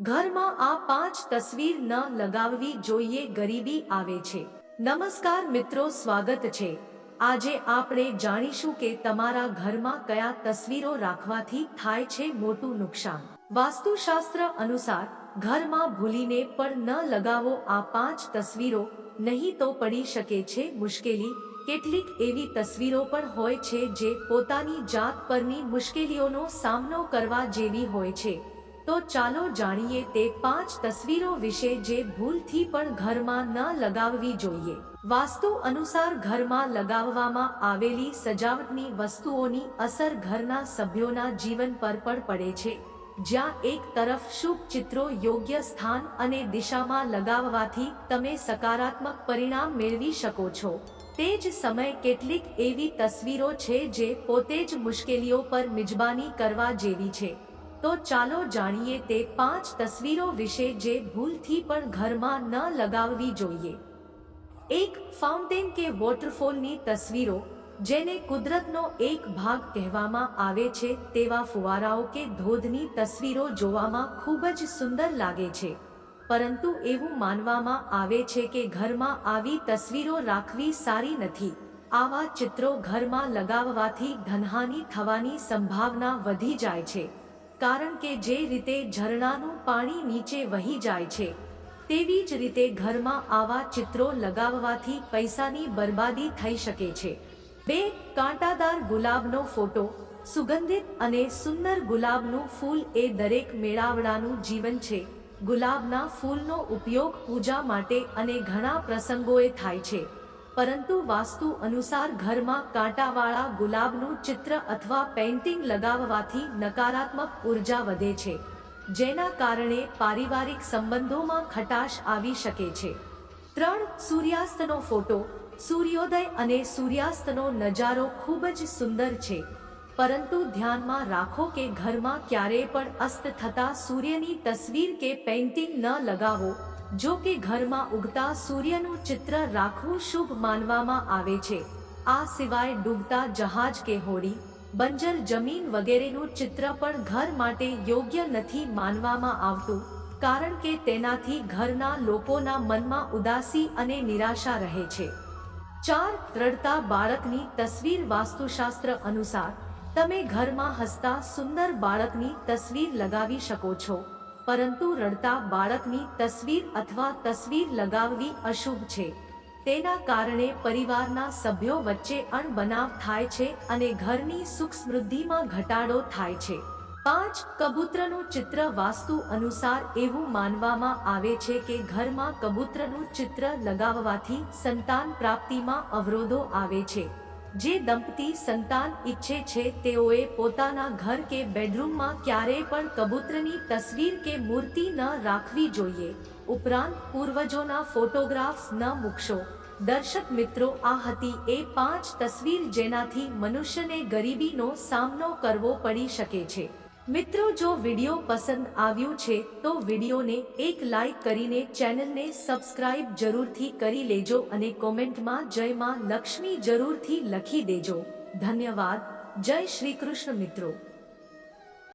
ઘરમાં આ પાંચ તસવીર ન લગાવવી જોઈએ ગરીબી આવે છે. નમસ્કાર મિત્રો, સ્વાગત છે. આજે આપણે જાણીશું કે તમારા ઘરમાં કયા તસવીરો રાખવાથી થાય છે મોટું નુકસાન. વાસ્તુશાસ્ત્ર અનુસાર, ઘરમાં ભૂલીને પણ ન લગાવો આ પાંચ તસવીરો, નહીં તો પડી શકે છે મુશ્કેલી. કેટલીક એવી તસવીરો પણ હોય છે જે પોતાની જાત પરની મુશ્કેલીઓનો સામનો કરવા જેવી હોય છે. તો ચાલો જાણીએ તે પાંચ તસવીરો વિશે જે ભૂલથી પણ ઘરમાં ન લગાવવી જોઈએ. વાસ્તુ અનુસાર ઘરમાં લગાવવામાં આવેલી સજાવટની વસ્તુઓની અસર ઘરના સભ્યોના જીવન પર પણ પડે છે. જ્યાં એક તરફ શુભ ચિત્રો યોગ્ય સ્થાન અને દિશામાં લગાવવાથી તમે સકારાત્મક પરિણામ મેળવી શકો છો. તે જ સમય કેટલીક એવી તસવીરો છે જે પોતે જ મુશ્કેલીઓ પર મિજબાની કરવા જેવી છે. તો ચાલો જાણીએ તે પાંચ તસવીરો વિશે જે ભૂલથી પણ ઘરમાં ન લગાવવી જોઈએ. એક, ફાઉન્ટેન કે વોટરફોલની તસવીરો, જેને કુદરતનો એક ભાગ કહેવામાં આવે છે, તેવા ફુવારાઓ કે ધોધની તસવીરો જોવામાં ખૂબ જ સુંદર લાગે છે. પરંતુ એવું માનવામાં આવે છે કે ઘરમાં આવી તસવીરો રાખવી સારી નથી. આવા ચિત્રો ઘરમાં લગાવવાથી ધનહાની થવાની સંભાવના વધી જાય છે. કારણ કે જે રીતે ઝરણાનું પાણી નીચે વહી જાય છે, તેવી જ રીતે ઘરમાં આવા ચિત્રો લગાવવાથી પૈસાની બરબાદી થઈ શકે છે. બે, કાંટાદાર ગુલાબનો ફોટો, સુગંધિત અને સુંદર ગુલાબનું ફૂલ એ દરેક મેળાવડાનું જીવન છે. ગુલાબના ફૂલનો ઉપયોગ પૂજા માટે અને ઘણા પ્રસંગોએ થાય છે. પરંતુ વાસ્તુ અનુસાર ઘરમાં કાંટાવાળા ગુલાબનું ચિત્ર અથવા પેઇન્ટિંગ લગાવવાથી નકારાત્મક ઊર્જા વધે છે, જેના કારણે પારિવારિક સંબંધોમાં ખટાશ આવી શકે છે. ત્રણ સૂર્યાસ્તનો ફોટો, સૂર્યોદય અને સૂર્યાસ્તનો નજારો ખૂબ જ સુંદર છે, પરંતુ ધ્યાનમાં રાખો કે ઘરમાં ક્યારેય પણ અસ્ત થતા સૂર્યની તસવીર કે પેઇન્ટિંગ ન લગાવો જો કે ઘરમાં ઉગતા સૂર્યનું ચિત્ર રાખવું શુભ માનવામાં આવે છે. આ સિવાય ડૂબતા જહાજ કે હોડી, બંજર જમીન વગેરેનું ચિત્ર પણ ઘર માટે યોગ્ય નથી માનવામાં આવતું, કારણ કે તેનાથી ઘરના લોકોના મનમાં ઉદાસી અને નિરાશા રહે છે. ચાર રડતા બાળકની તસવીર વાસ્તુશાસ્ત્ર અનુસાર, તમે ઘરમાં હસતા સુંદર બાળકની તસવીર લગાવી શકો છો. પરંતુ રડતા બાળકની તસવીર અથવા તસવીર લગાવવી અશુભ છે. તેના કારણે પરિવારના સભ્યો વચ્ચે અણબનાવ થાય છે અને ઘરની સુખ સમૃદ્ધિમાં ઘટાડો થાય છે. પાંચ, કબૂતરનું ચિત્ર વાસ્તુ અનુસાર એવું માનવામાં આવે છે કે ઘરમાં કબૂતરનું ચિત્ર લગાવવાથી સંતાન પ્રાપ્તિમાં અવરોધો આવે છે. જે દંપતી સંતાન ઈચ્છે છે, તેઓએ પોતાના ઘર કે બેડરૂમમાં ક્યારેય પણ કબૂતરની તસવીર કે મૂર્તિ ન રાખવી જોઈએ. ઉપરાંત, પૂર્વજોના ફોટોગ્રાફ્સ ન મૂકશો. દર્શક મિત્રો, આ હતી એ પાંચ તસવીર જેનાથી મનુષ્યને ગરીબીનો સામનો કરવો પડી શકે છે. મિત્રો, જો વીડિયો પસંદ આવ્યું છે, તો વિડિયોને એક લાઈક કરીને ચેનલને સબસ્ક્રાઇબ જરૂરથી કરી લેજો અને કોમેન્ટમાં જય માં લક્ષ્મી જરૂરથી લખી દેજો. ધન્યવાદ. જય શ્રી કૃષ્ણ મિત્રો.